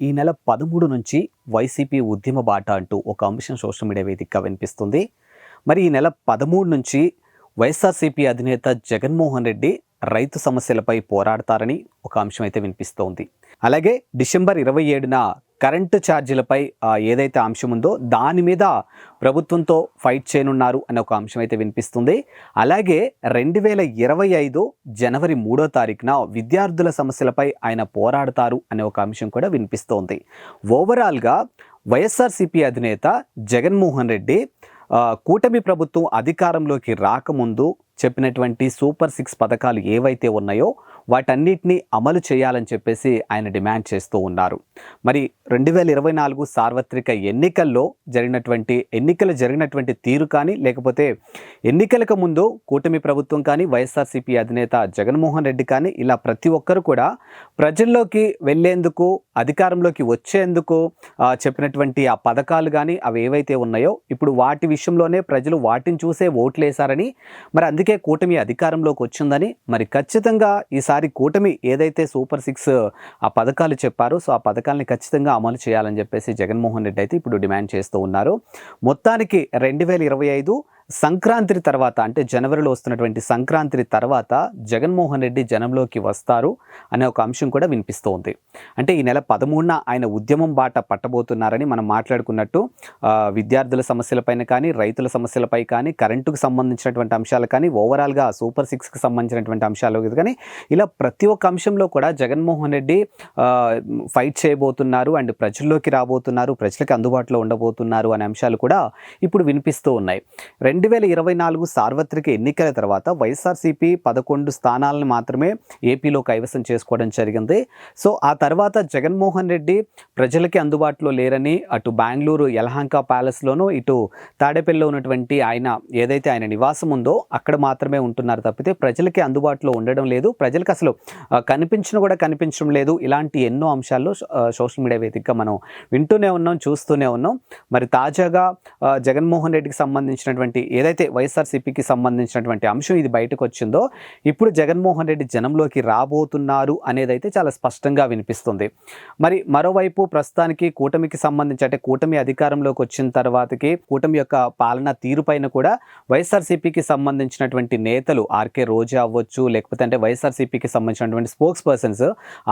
ఈ నెల పదమూడు నుంచి వైసీపీ ఉద్యమ బాట అంటూ ఒక అంశం సోషల్ మీడియా వేదికగా వినిపిస్తుంది. మరి ఈ నెల పదమూడు నుంచి వైఎస్ఆర్సీపీ అధినేత జగన్మోహన్ రెడ్డి రైతు సమస్యలపై పోరాడతారని ఒక అంశం అయితే వినిపిస్తోంది. అలాగే డిసెంబర్ ఇరవై ఏడున కరెంటు ఛార్జీలపై ఏదైతే అంశం ఉందో దాని మీద ప్రభుత్వంతో ఫైట్ చేయనున్నారు అనే ఒక అంశం అయితే వినిపిస్తుంది. అలాగే రెండు వేల ఇరవై ఐదు జనవరి మూడో తారీఖున విద్యార్థుల సమస్యలపై ఆయన పోరాడతారు అనే ఒక అంశం కూడా వినిపిస్తోంది. ఓవరాల్గా వైఎస్ఆర్సీపీ అధినేత జగన్మోహన్ రెడ్డి కూటమి ప్రభుత్వం అధికారంలోకి రాకముందు చెప్పినటువంటి సూపర్ సిక్స్ పథకాలు ఏవైతే ఉన్నాయో వాటన్నిటిని అమలు చేయాలని చెప్పేసి ఆయన డిమాండ్ చేస్తూ ఉన్నారు. మరి రెండు వేల ఇరవై నాలుగు సార్వత్రిక ఎన్నికల్లో జరిగినటువంటి ఎన్నికలు జరిగినటువంటి తీరు కానీ లేకపోతే ఎన్నికలకు ముందు కూటమి ప్రభుత్వం కానీ వైఎస్ఆర్సీపీ అధినేత జగన్మోహన్ రెడ్డి కానీ ఇలా ప్రతి ఒక్కరు కూడా ప్రజల్లోకి వెళ్ళేందుకు అధికారంలోకి వచ్చేందుకు చెప్పినటువంటి ఆ పథకాలు కానీ అవి ఏవైతే ఉన్నాయో ఇప్పుడు వాటి విషయంలోనే ప్రజలు వాటిని చూసే ఓట్లేశారని మరి అందుకే కూటమి అధికారంలోకి వచ్చిందని మరి ఖచ్చితంగా ఈసారి కూటమి ఏదైతే సూపర్ సిక్స్ ఆ పథకాలు చెప్పారో సో ఆ పథకాలని ఖచ్చితంగా అమలు చేయాలని చెప్పేసి జగన్మోహన్ రెడ్డి అయితే ఇప్పుడు డిమాండ్ చేస్తూ ఉన్నారు. మొత్తానికి రెండు వేల ఇరవై ఐదు సంక్రాంతి తర్వాత అంటే జనవరిలో వస్తున్నటువంటి సంక్రాంతి తర్వాత జగన్మోహన్ రెడ్డి జనంలోకి వస్తారు అనే ఒక అంశం కూడా వినిపిస్తోంది. అంటే ఈ నెల పదమూడున ఆయన ఉద్యమం బాట పట్టబోతున్నారని మనం మాట్లాడుకున్నట్టు విద్యార్థుల సమస్యలపైన కానీ రైతుల సమస్యలపై కానీ కరెంటుకు సంబంధించినటువంటి అంశాలు కానీ ఓవరాల్గా సూపర్ సిక్స్కి సంబంధించినటువంటి అంశాలు కానీ ఇలా ప్రతి ఒక్క అంశంలో కూడా జగన్మోహన్ రెడ్డి ఫైట్ చేయబోతున్నారు అండ్ ప్రజల్లోకి రాబోతున్నారు ప్రజలకు అందుబాటులో ఉండబోతున్నారు అనే అంశాలు కూడా ఇప్పుడు వినిపిస్తూ ఉన్నాయి. రెండు వేల ఇరవై నాలుగు సార్వత్రిక ఎన్నికల తర్వాత వైఎస్ఆర్సీపీ పదకొండు స్థానాలను మాత్రమే ఏపీలో కైవసం చేసుకోవడం జరిగింది. సో ఆ తర్వాత జగన్మోహన్ రెడ్డి ప్రజలకి అందుబాటులో లేరని అటు బెంగళూరు యలహంక ప్యాలెస్లోనూ ఇటు తాడేపల్లిలో ఉన్నటువంటి ఆయన ఏదైతే ఆయన నివాసం ఉందో అక్కడ మాత్రమే ఉంటున్నారు తప్పితే ప్రజలకి అందుబాటులో ఉండడం లేదు. ప్రజలకు అసలు కనిపించిన కూడా కనిపించడం లేదు. ఇలాంటి ఎన్నో అంశాల్లో సోషల్ మీడియా వేదికగా మనం వింటూనే ఉన్నాం చూస్తూనే ఉన్నాం. మరి తాజాగా జగన్మోహన్ రెడ్డికి సంబంధించినటువంటి ఏదైతే వైఎస్ఆర్సీపీకి సంబంధించినటువంటి అంశం ఇది బయటకు వచ్చిందో ఇప్పుడు జగన్మోహన్ రెడ్డి జనంలోకి రాబోతున్నారు అనేది అయితే చాలా స్పష్టంగా వినిపిస్తుంది. మరి మరోవైపు ప్రస్తుతానికి కూటమికి సంబంధించి అంటే కూటమి అధికారంలోకి వచ్చిన తర్వాతకి కూటమి యొక్క పాలన తీరుపైన కూడా వైఎస్ఆర్సీపీకి సంబంధించినటువంటి నేతలు ఆర్కే రోజా అవ్వచ్చు లేకపోతే అంటే వైఎస్ఆర్సీపీకి సంబంధించినటువంటి స్పోక్స్ పర్సన్స్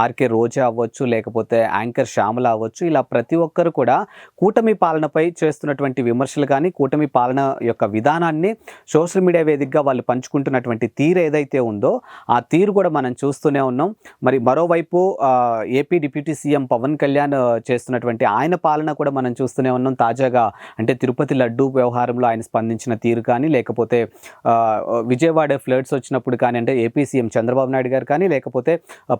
ఆర్కే రోజా అవ్వచ్చు లేకపోతే యాంకర్ శ్యామల అవ్వచ్చు ఇలా ప్రతి ఒక్కరు కూడా కూటమి పాలనపై చేస్తున్నటువంటి విమర్శలు కానీ కూటమి పాలన యొక్క విధానాన్ని సోషల్ మీడియా వేదికగా వాళ్ళు పంచుకుంటున్నటువంటి తీరు ఏదైతే ఉందో ఆ తీరు కూడా మనం చూస్తూనే ఉన్నాం. మరి మరోవైపు AP deputy CM Pawan Kalyan చేస్తున్నటువంటి ఆయన పాలన కూడా మనం చూస్తూనే ఉన్నాం. తాజాగా అంటే తిరుపతి లడ్డూ వ్యవహారంలో ఆయన స్పందించిన తీరు కానీ లేకపోతే విజయవాడ ఫ్లడ్స్ వచ్చినప్పుడు కానీ అంటే ఏపీ సీఎం చంద్రబాబు నాయుడు గారు కానీ లేకపోతే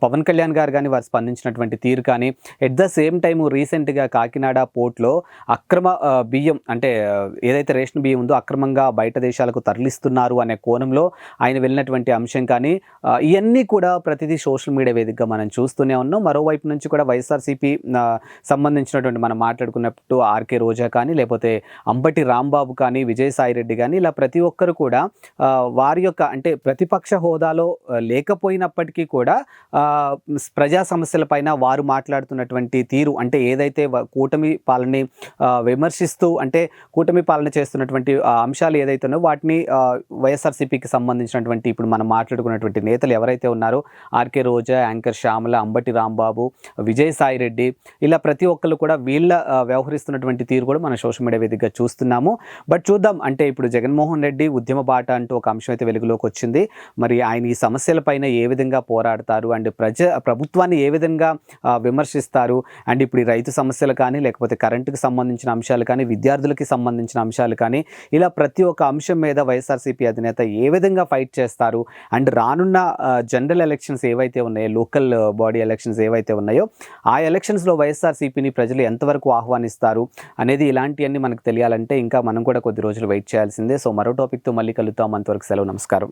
పవన్ కళ్యాణ్ గారు కానీ వారు స్పందించినటువంటి తీరు కానీ ఎట్ ద సేమ్ టైం రీసెంట్గా కాకినాడ పోర్ట్లో అక్రమ బియ్యం అంటే ఏదైతే రేషన్ బియ్యం ఉందో అక్రమంగా బయట దేశాలకు తరలిస్తున్నారు అనే కోణంలో ఆయన వెళ్ళినటువంటి అంశం కానీ ఇవన్నీ కూడా ప్రతిదీ సోషల్ మీడియా వేదికగా మనం చూస్తూనే ఉన్నాం. మరోవైపు నుంచి కూడా వైఎస్ఆర్సీపీ సంబంధించినటువంటి మనం మాట్లాడుకున్నప్పుడు ఆర్కే రోజా కానీ లేకపోతే అంబటి రాంబాబు కానీ విజయసాయి రెడ్డి కానీ ఇలా ప్రతి ఒక్కరు కూడా వారి యొక్క అంటే ప్రతిపక్ష హోదాలో లేకపోయినప్పటికీ కూడా ప్రజా ప్రజా సమస్యలపైన వారు మాట్లాడుతున్నటువంటి తీరు అంటే ఏదైతే కూటమి పాలనని విమర్శిస్తూ అంటే కూటమి పాలన చేస్తున్నటువంటి అంశం అంశాలు ఏదైతే ఉన్నాయో వాటిని వైఎస్ఆర్సీపీకి సంబంధించినటువంటి ఇప్పుడు మనం మాట్లాడుకున్నటువంటి నేతలు ఎవరైతే ఉన్నారో R K Roja anchor Shyamala Ambati Rambabu Vijayasai Reddy ఇలా ప్రతి ఒక్కళ్ళు కూడా వీళ్ళ వ్యవహరిస్తున్నటువంటి తీరు కూడా మనం సోషల్ మీడియా వేదికగా చూస్తున్నాము. బట్ చూద్దాం అంటే ఇప్పుడు జగన్మోహన్ రెడ్డి ఉద్యమ బాట అంటూ ఒక అంశం అయితే వెలుగులోకి వచ్చింది. మరి ఆయన ఈ సమస్యలపైన ఏ విధంగా పోరాడతారు? అండ్ ప్రజ ప్రభుత్వాన్ని ఏ విధంగా విమర్శిస్తారు? అండ్ ఇప్పుడు ఈ రైతు సమస్యలు కానీ లేకపోతే కరెంటుకు సంబంధించిన అంశాలు కానీ విద్యార్థులకి సంబంధించిన అంశాలు కానీ ఇలా ప్రతి ఒక్క అంశం మీద వైఎస్ఆర్సీపీ అధినేత ఏ విధంగా ఫైట్ చేస్తారు? అండ్ రానున్న జనరల్ ఎలక్షన్స్ ఏవైతే ఉన్నాయో లోకల్ బాడీ ఎలక్షన్స్ ఏవైతే ఉన్నాయో ఆ ఎలక్షన్స్లో వైఎస్ఆర్సీపీని ప్రజలు ఎంతవరకు ఆహ్వానిస్తారు అనేది ఇలాంటివన్నీ మనకు తెలియాలంటే ఇంకా మనం కూడా కొద్ది రోజులు వెయిట్ చేయాల్సిందే. సో మరో టాపిక్తో మళ్ళీ కలుద్దాం. అంతవరకు సెలవు నమస్కారం.